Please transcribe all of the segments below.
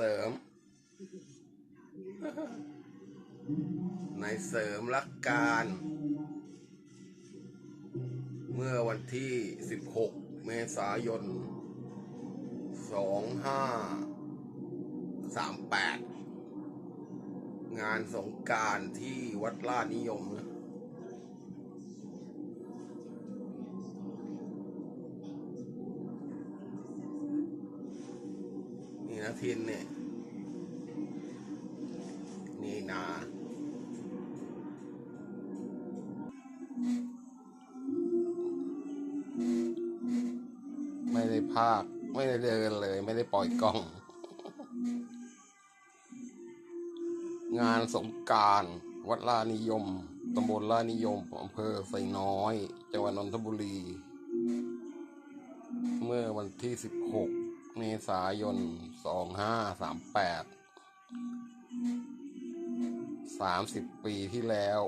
เสริม นายเสริมรักการ เมื่อวันที่ 16 เมษายน 2538 งานสงการที่วัดลาดนิยมนะ นี่นะทินเนี่ย นี่นาไม่ได้ภาค ไม่ได้เดินเลย ไม่ได้ปล่อยกล้อง งานสงการวัดลานิยมตำบลลานิยมอำเภอไซน้อย จังหวัดนนทบุรี เมื่อวันที่ 16 เมษายน2538 30ปีที่แล้ว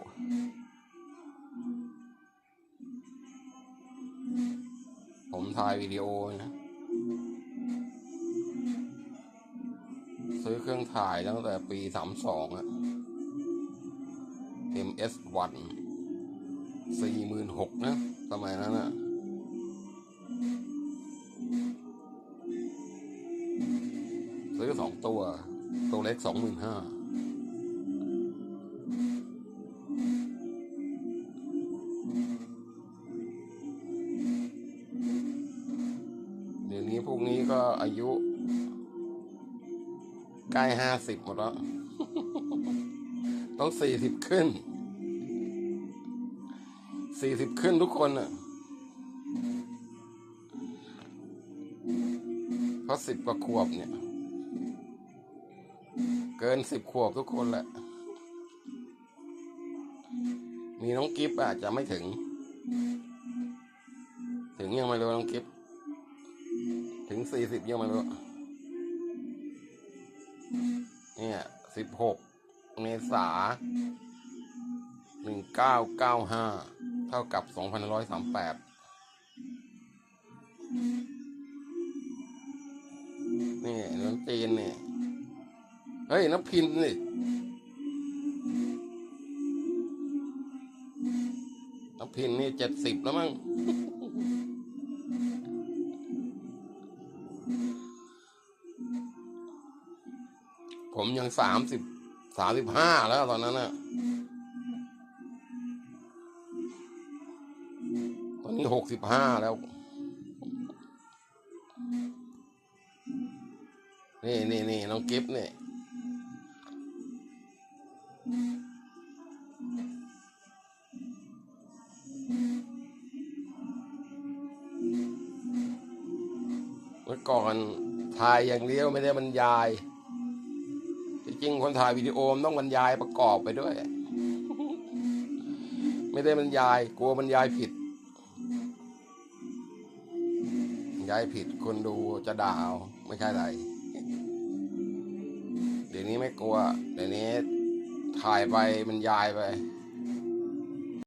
ผมถ่ายวิดีโอนะ ซื้อเครื่องถ่ายตั้งแต่ปี32อะ MS1 46,000นะ สมัยนั้นอะ ตัว ตัวเล็ก25,000เดี๋ยวนี้พวกนี้ก็อายุ ใกล้ห้าสิบหมดแล้ว ต้องสี่สิบขึ้น สี่สิบขึ้นทุกคนอะเพราะสิบกว่าขวบเนี่ย เกินสิบขวบทุกคนแหละ มีน้องกิฟอาจจะไม่ถึง ถึงยังไม่รู้น้องกิฟถึงสี่สิบยังไม่รู้ เนี่ยสิบหกเมษาหนึ่งเก้าเก้าห้าเท่ากับสองพันร้อยสามแปดนี่น้ำจีนเนี่ย เฮ้ยน้ำพินนี่น้ำพินนี่เจ็ดสิบแล้วมั้งผมยังสามสิบสามสิบห้าแล้วตอนนั้นน่ะตอนนี้หกสิบห้าแล้ว นี่นี่นี่น้องกิฟต์นี่เมื่อ ก่อนถ่ายอย่างเดียวไม่ได้บรรยาย จริงคนถ่ายวิดีโอมันต้องบรรยายประกอบไปด้วย ไม่ได้บรรยาย กลัวบรรยายผิดบรรยายผิดคนดูจะด่าเอาไม่ใช่ไร เดี๋ยวนี้ไม่กลัว เดี๋ยวนี้ถ่ายไปบรรยายไป